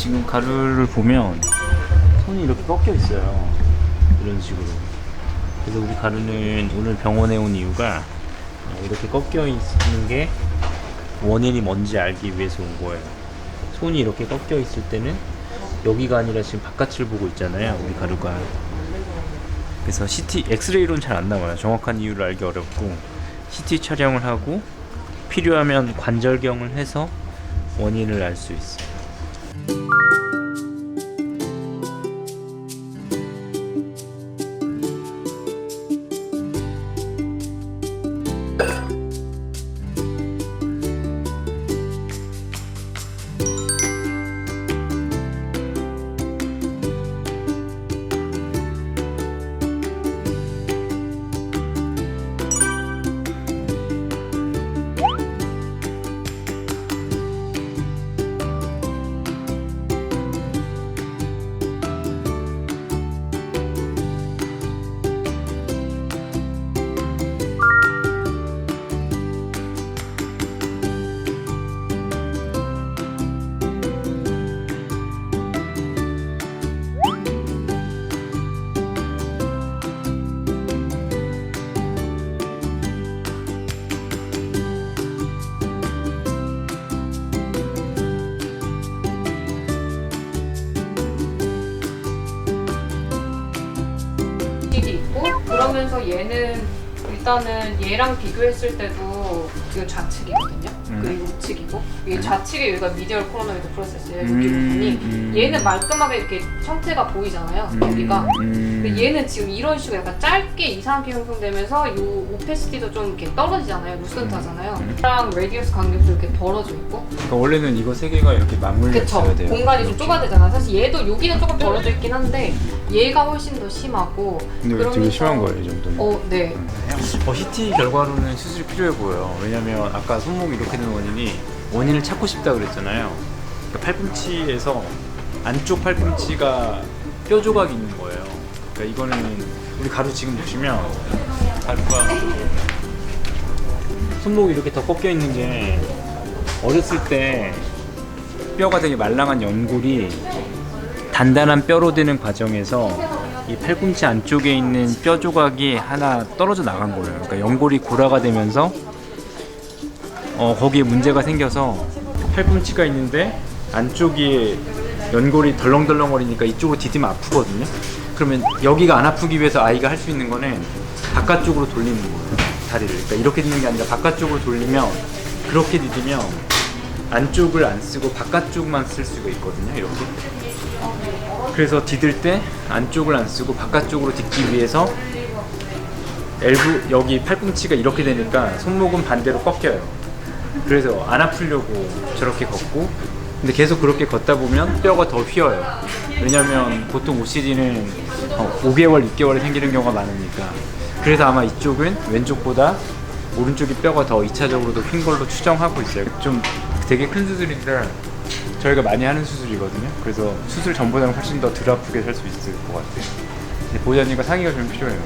지금 가루를 보면 손이 이렇게 꺾여 있어요. 이런 식으로. 그래서 우리 가루는 오늘 병원에 온 이유가 어, 이렇게 꺾여 있는 게 원인이 뭔지 알기 위해서 온 거예요. 손이 이렇게 꺾여 있을 때는 여기가 아니라 지금 바깥을 보고 있잖아요. 우리 가루가. 그래서 CT, 엑스레이로는 잘 안 나와요. 정확한 이유를 알기 어렵고 CT 촬영을 하고 필요하면 관절경을 해서 원인을 알 수 있어요. Música 그러면서 얘는 일단은 얘랑 비교했을 때도 이거 좌측이거든요. 음. 그리고 우측이고 이게 좌측에 여기가 미디얼 코로나이드 프로세스예요. 여기 음, 부분이 음. 얘는 말끔하게 이렇게 형태가 보이잖아요. 여기가 음. 근데 얘는 지금 이런 식으로 약간 짧게 이상하게 형성되면서 이 오페시티도 좀 이렇게 떨어지잖아요. 루센트하잖아요. 음. 랑 레디우스 간격도 이렇게 벌어져 있고 그러니까 원래는 이거 세 개가 이렇게 맞물려 그쵸 있어야 돼요. 공간이 좀 좁아되잖아 사실 얘도 여기는 조금 벌어져 있긴 한데 얘가 훨씬 더 심하고 근데 그러면서- 되게 심한 거예요, 이 정도면. 어 네 어, CT 결과로는 수술이 필요해 보여요. 왜냐면 아까 손목이 이렇게 된 원인이 원인을 찾고 싶다 그랬잖아요. 그러니까 팔꿈치에서 안쪽 팔꿈치가 뼈 조각이 있는 거예요. 그러니까 이거는 우리 가루 지금 보시면 가루가 손목이 이렇게 더 꺾여 있는 게 어렸을 때 뼈가 되게 말랑한 연골이 단단한 뼈로 되는 과정에서 이 팔꿈치 안쪽에 있는 뼈 조각이 하나 떨어져 나간 거예요. 그러니까 연골이 골화가 되면서 어, 거기에 문제가 생겨서 팔꿈치가 있는데 안쪽이 연골이 덜렁덜렁거리니까 이쪽으로 디디면 아프거든요. 그러면 여기가 안 아프기 위해서 아이가 할 수 있는 거는 바깥쪽으로 돌리는 거예요. 다리를. 그러니까 이렇게 디는 게 아니라 바깥쪽으로 돌리면 그렇게 디디면 안쪽을 안 쓰고 바깥쪽만 쓸 수가 있거든요. 이렇게. 그래서 디딜 때 안쪽을 안 쓰고 바깥쪽으로 딛기 위해서 엘브 여기 팔꿈치가 이렇게 되니까 손목은 반대로 꺾여요. 그래서 안 아프려고 저렇게 걷고 근데 계속 그렇게 걷다 보면 뼈가 더 휘어요. 왜냐면 보통 OCD는 어, 5개월, 6개월에 생기는 경우가 많으니까. 그래서 아마 이쪽은 왼쪽보다 오른쪽이 뼈가 더 2차적으로도 휜 걸로 추정하고 있어요. 좀 되게 큰 수술인데 저희가 많이 하는 수술이거든요. 그래서 수술 전보다는 훨씬 더 덜 아프게 살 수 있을 것 같아요. 근데 보호자님과 상의가 좀 필요해요.